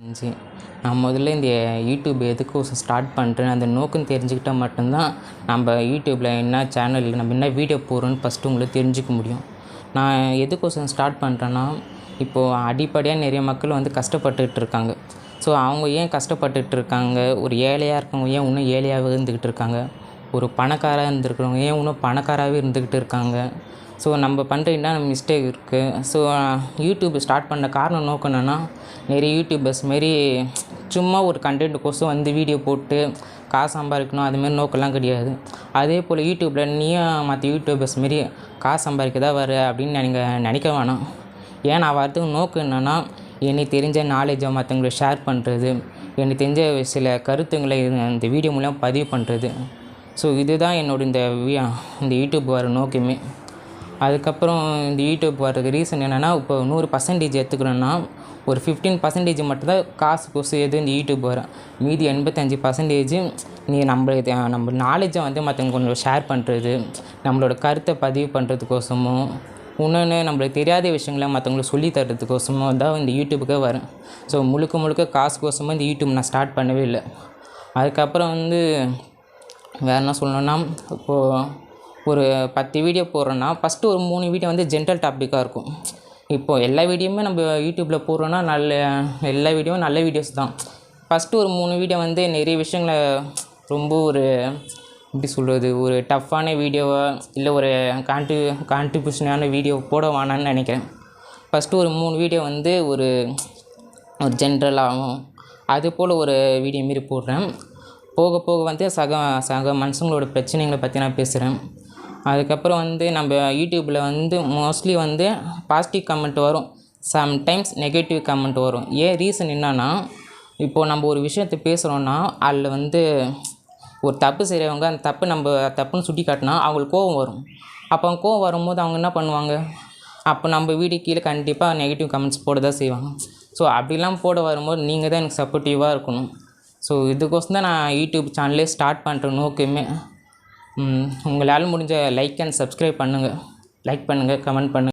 இருந்துச்சு நான் முதல்ல இந்த யூடியூப் எதுக்கு ஸ்டார்ட் பண்ணுறேன் அந்த நோக்கம் தெரிஞ்சுக்கிட்டால் மட்டும்தான் நம்ம யூடியூப்பில் என்ன சேனல் நம்ம என்ன வீடியோ போடுறோன்னு ஃபஸ்ட்டு உங்களுக்கு தெரிஞ்சுக்க முடியும். நான் எதுக்கோசம் ஸ்டார்ட் பண்ணுறேன்னா இப்போது அடிப்படையாக நிறைய மக்கள் வந்து கஷ்டப்பட்டுக்கிட்டு இருக்காங்க. ஸோ அவங்க ஏன் கஷ்டப்பட்டுட்டு இருக்காங்க? ஒரு ஏழையாக இருக்கவங்க ஏன் இன்னும் ஏழையாகவே இருந்துக்கிட்டு இருக்காங்க? ஒரு பணக்காராக இருந்திருக்கிறவங்க ஏன் இன்னும் பணக்காராகவே இருந்துக்கிட்டு இருக்காங்க? ஸோ நம்ம பண்ணுற என்ன மிஸ்டேக் இருக்குது ஸோ யூடியூப் ஸ்டார்ட் பண்ண காரணம் நோக்கம் என்னென்னா நிறைய யூடியூபர்ஸ் மாரி சும்மா ஒரு கண்டென்ட்டுக்கோசம் வந்து வீடியோ போட்டு காசு சம்பாதிக்கணும் அதுமாரி நோக்கம்லாம் கிடையாது. அதே போல் யூடியூப்பில் நீயும் மற்ற யூடியூபர்ஸ் மாரி காசு சம்பாதிக்க தான் வர அப்படின்னு நீங்கள் நினைக்க வேணாம். ஏன் நான் வரதுக்கு நோக்கம் என்னென்னா எனக்கு தெரிஞ்ச நாலேஜை மற்றவங்களுக்கு ஷேர் பண்ணுறது எனக்கு தெரிஞ்ச சில கருத்துங்களை இந்த வீடியோ மூலம் பதிவு பண்ணுறது ஸோ இதுதான் என்னோட இந்த இந்த யூடியூப் வர நோக்கமே. அதுக்கப்புறம் இந்த யூடியூப் வர்றதுக்கு ரீசன் என்னென்னா இப்போ நூறு பர்சன்டேஜ் எடுத்துக்கணும்னா ஒரு ஃபிஃப்டீன் பர்சன்டேஜ் மட்டும்தான் காசு கொசு எது இந்த யூடியூப் வரும் மீதி எண்பத்தஞ்சு பர்சன்டேஜ் நீ நம்ம நம்ம நாலேஜை வந்து மற்றவங்க கொஞ்சம் ஷேர் பண்ணுறது நம்மளோட கருத்தை பதிவு பண்ணுறதுக்கோசமும் இன்னொன்று நம்மளுக்கு தெரியாத விஷயங்களை மற்றவங்களுக்கு சொல்லி தர்றதுக்கோசமோ தான் இந்த யூடியூபுக்கே வரும். ஸோ முழுக்க முழுக்க காசுக்கோசமாக இந்த யூடியூப் நான் ஸ்டார்ட் பண்ணவே இல்லை. அதுக்கப்புறம் வந்து வேறு என்ன சொல்லணுன்னா இப்போது ஒரு பத்து வீடியோ போடுறோன்னா ஃபஸ்ட்டு ஒரு மூணு வீடியோ வந்து ஜென்ரல் டாப்பிக்காக இருக்கும். இப்போது எல்லா வீடியோவுமே நம்ம யூடியூப்பில் போடுறோன்னா நல்ல எல்லா வீடியோவும் நல்ல வீடியோஸ் தான். ஃபஸ்ட்டு ஒரு மூணு வீடியோ வந்து நிறைய விஷயங்களை ரொம்ப ஒரு எப்படி சொல்கிறது ஒரு டஃப்பான வீடியோவை இல்லை ஒரு கான்ட்ரி கான்ட்ரிபியூஷனான வீடியோ போட வேணான்னு நினைக்கிறேன். ஃபஸ்ட்டு ஒரு மூணு வீடியோ வந்து ஒரு ஒரு ஜென்ரலாகவும் அது போல் ஒரு வீடியோ மாரி போடுறேன். போக போக வந்து சக சக மனுஷங்களோட பிரச்சனைகளை பற்றி நான் பேசுகிறேன் அதுக்கப்புறம் வந்து நம்ம யூடியூப்பில் வந்து மோஸ்ட்லி வந்து பாசிட்டிவ் கமெண்ட் வரும். சம்டைம்ஸ் நெகட்டிவ் கமெண்ட் வரும். ஏன் ரீசன் என்னன்னா இப்போது நம்ம ஒரு விஷயத்தை பேசுகிறோன்னா அதில் வந்து ஒரு தப்பு செய்கிறவங்க அந்த தப்பு நம்ம தப்புன்னு சுட்டி காட்டினா அவங்களுக்கு கோவம் வரும். அப்போ அவங்க கோவம் வரும்போது அவங்க என்ன பண்ணுவாங்க? அப்போ நம்ம வீடு கீழே கண்டிப்பாக நெகட்டிவ் கமெண்ட்ஸ் போட தான் செய்வாங்க. ஸோ அப்படிலாம் போட வரும்போது நீங்கள் தான் எனக்கு சப்போர்ட்டிவாக இருக்கணும். ஸோ இதுக்கோசம் தான் நான் யூடியூப் சேனலே ஸ்டார்ட் பண்ணுற நோக்கமே. உங்களால் முடிஞ்ச லைக் அண்ட் சப்ஸ்கிரைப் பண்ணுங்கள் லைக் பண்ணுங்கள் கமெண்ட் பண்ணுங்கள்